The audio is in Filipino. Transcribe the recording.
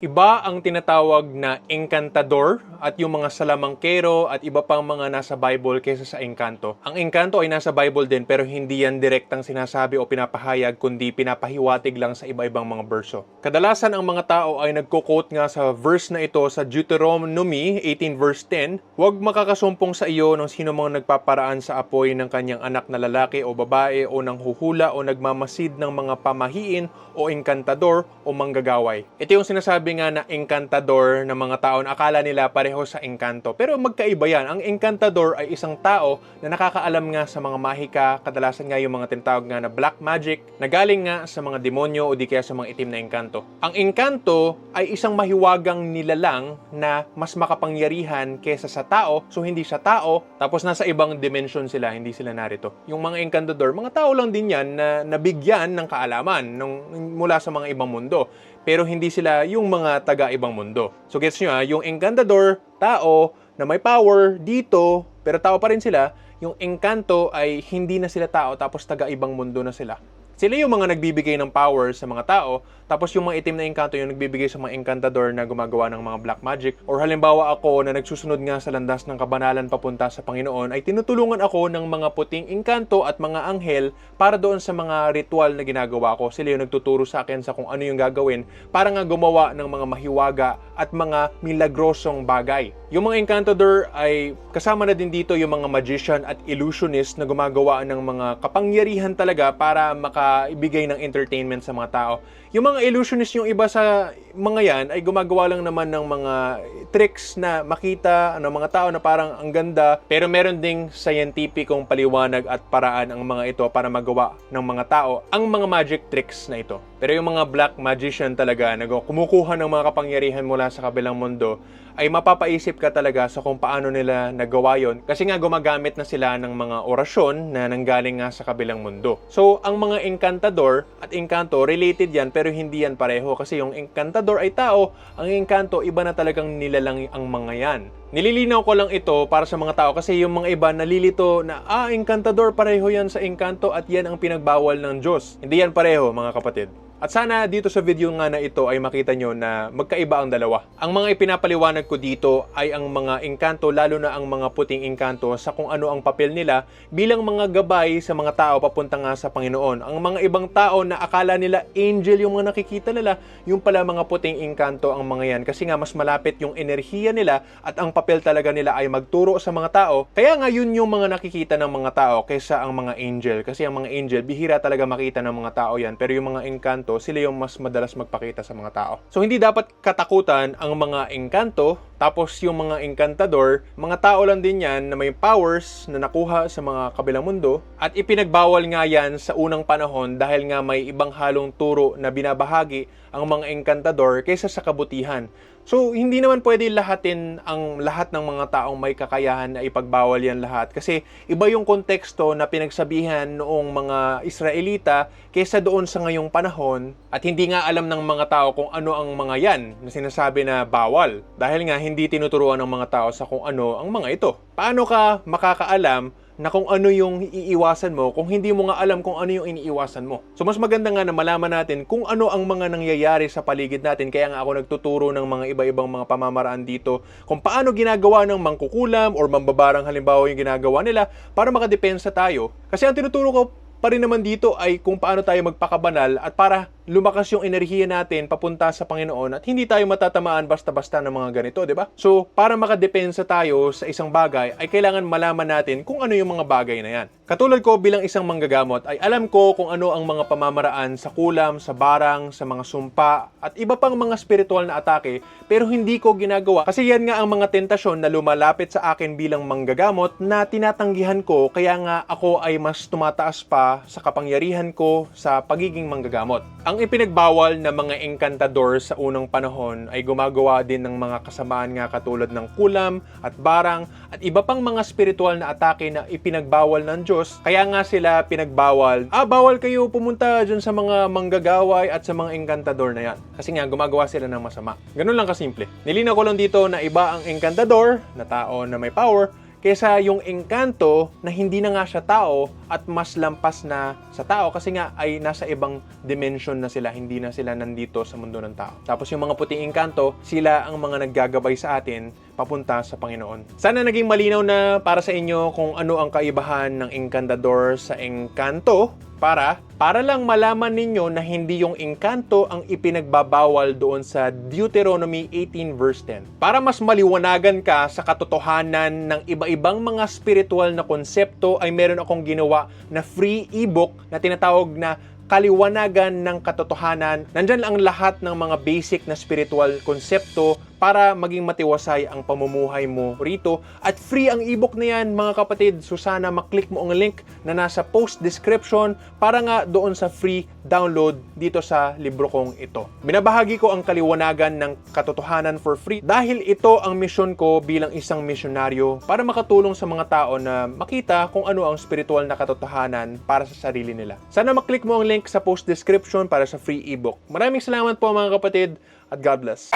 Iba ang tinatawag na encantador at yung mga salamangkero at iba pang mga nasa Bible kaysa sa engkanto. Ang engkanto ay nasa Bible din pero hindi yan direktang sinasabi o pinapahayag kundi pinapahiwatig lang sa iba-ibang mga berso. Kadalasan ang mga tao ay nagko-quote nga sa verse na ito sa Deuteronomy 18 verse 10, Huwag makakasumpong sa iyo ng sino mga nagpaparaan sa apoy ng kanyang anak na lalaki o babae o nang huhula o nagmamasid ng mga pamahiin o engkantador o manggagaway. Ito yung sinasabi nga na engkantador ng mga tao na akala nila pareho sa engkanto. Pero magkaiba yan. Ang engkantador ay isang tao na nakakaalam nga sa mga mahika, kadalasan nga yung mga tinatawag nga na black magic, na galing nga sa mga demonyo o di kaya sa mga itim na engkanto. Ang engkanto ay isang mahiwagang nilalang na mas makapangyarihan kesa sa tao, so hindi siya tao, tapos nasa ibang dimension sila, hindi sila narito. Yung mga engkantador, mga tao lang din yan na nabigyan ng kaalaman ng, mula sa mga ibang mundo pero hindi sila yung mga taga-ibang mundo. So gets nyo ha, yung Encantador, tao na may power dito, pero tao pa rin sila, yung Encanto ay hindi na sila tao tapos taga-ibang mundo na sila. Sila yung mga nagbibigay ng power sa mga tao, tapos yung mga itim na engkanto yung nagbibigay sa mga encantador na gumagawa ng mga black magic. Or halimbawa ako na nagsusunod nga sa landas ng kabanalan papunta sa Panginoon, ay tinutulungan ako ng mga puting engkanto at mga anghel para doon sa mga ritual na ginagawa ko. Sila yung nagtuturo sa akin sa kung ano yung gagawin para nga gumawa ng mga mahiwaga at mga milagrosong bagay. Yung mga encantador ay kasama na din dito yung mga magician at illusionist na gumagawa ng mga kapangyarihan talaga para makaibigay ng entertainment sa mga tao. Yung mga illusionist yung iba sa mga yan ay gumagawa lang naman ng mga tricks na makita ng mga tao na parang ang ganda pero meron ding scientificong paliwanag at paraan ang mga ito para magawa ng mga tao ang mga magic tricks na ito. Pero yung mga black magician talaga na kumukuha ng mga kapangyarihan mula sa kabilang mundo ay mapapaisip ka talaga sa kung paano nila nagawa yon kasi nga gumagamit na sila ng mga orasyon na nanggaling nga sa kabilang mundo. So, ang mga encantador at encanto related yan pero hindi yan pareho kasi yung encantador ay tao, ang encanto iba na talagang nilalang ang mga yan. Nililinaw ko lang ito para sa mga tao kasi yung mga iba nalilito na ah, encantador pareho yan sa encanto at yan ang pinagbawal ng Diyos. Hindi yan pareho mga kapatid. At sana dito sa video nga na ito ay makita nyo na magkaiba ang dalawa. Ang mga ipinapaliwanag ko dito ay ang mga engkanto, lalo na ang mga puting engkanto sa kung ano ang papel nila bilang mga gabay sa mga tao papunta nga sa Panginoon. Ang mga ibang tao na akala nila angel yung mga nakikita nila, yung pala mga puting engkanto ang mga yan kasi nga mas malapit yung enerhiya nila at ang papel talaga nila ay magturo sa mga tao. Kaya nga yun yung mga nakikita ng mga tao kaysa ang mga angel kasi ang mga angel bihira talaga makita ng mga tao yan pero yung mga engkanto sila yung mas madalas magpakita sa mga tao. So hindi dapat katakutan ang mga engkanto, tapos yung mga engkantador, mga tao lang din yan na may powers na nakuha sa mga kabilang mundo at ipinagbawal nga yan sa unang panahon dahil nga may ibang halong turo na binabahagi ang mga engkantador kaysa sa kabutihan. So, hindi naman pwede lahatin ang lahat ng mga taong may kakayahan na ipagbawal yan lahat. Kasi iba yung konteksto na pinagsabihan noong mga Israelita kaysa doon sa ngayong panahon at hindi nga alam ng mga tao kung ano ang mga yan na sinasabi na bawal. Dahil nga hindi tinuturuan ng mga tao sa kung ano ang mga ito. Paano ka makakaalam na kung ano yung iiwasan mo kung hindi mo nga alam kung ano yung iniiwasan mo. So mas maganda nga na malaman natin kung ano ang mga nangyayari sa paligid natin. Kaya nga ako nagtuturo ng mga iba-ibang mga pamamaraan dito kung paano ginagawa ng mangkukulam or mambabarang halimbawa yung ginagawa nila para makadepensa tayo. Kasi ang tinuturo ko pa rin naman dito ay kung paano tayo magpakabanal at para lumakas yung enerhiya natin papunta sa Panginoon at hindi tayo matatamaan basta-basta ng mga ganito, di ba? So, para makadepensa tayo sa isang bagay, ay kailangan malaman natin kung ano yung mga bagay na yan. Katulad ko bilang isang manggagamot, ay alam ko kung ano ang mga pamamaraan sa kulam, sa barang, sa mga sumpa, at iba pang mga spiritual na atake, pero hindi ko ginagawa kasi yan nga ang mga tentasyon na lumalapit sa akin bilang manggagamot na tinatanggihan ko kaya nga ako ay mas tumataas pa sa kapangyarihan ko sa pagiging manggagamot. Ang ipinagbawal na mga encantador sa unang panahon ay gumagawa din ng mga kasamaan nga katulad ng kulam at barang at iba pang mga spiritual na atake na ipinagbawal ng Diyos. Kaya nga sila pinagbawal, ah bawal kayo pumunta dyan sa mga manggagaway at sa mga encantador na yan. Kasi nga gumagawa sila ng masama. Ganun lang kasimple. Nilinaw ko lang dito na iba ang encantador na tao na may power kaysa yung engkanto na hindi na nga siya tao at mas lampas na sa tao kasi nga ay nasa ibang dimension na sila, hindi na sila nandito sa mundo ng tao. Tapos yung mga puting engkanto, sila ang mga naggagabay sa atin papunta sa Panginoon. Sana naging malinaw na para sa inyo kung ano ang kaibahan ng encantador sa engkanto para para lang malaman ninyo na hindi yung engkanto ang ipinagbabawal doon sa Deuteronomy 18 verse 10. Para mas maliwanagan ka sa katotohanan ng iba-ibang mga spiritual na konsepto ay meron akong ginawa na free ebook na tinatawag na kaliwanagan ng katotohanan. Nandyan ang lahat ng mga basic na spiritual konsepto para maging matiwasay ang pamumuhay mo rito. At free ang ebook na yan mga kapatid. So sana maklik mo ang link na nasa post description para nga doon sa free download dito sa libro kong ito. Binabahagi ko ang kaliwanagan ng katotohanan for free dahil ito ang misyon ko bilang isang misyonaryo para makatulong sa mga tao na makita kung ano ang spiritual na katotohanan para sa sarili nila. Sana maklik mo ang link sa post description para sa free ebook. Maraming salamat po mga kapatid at God bless.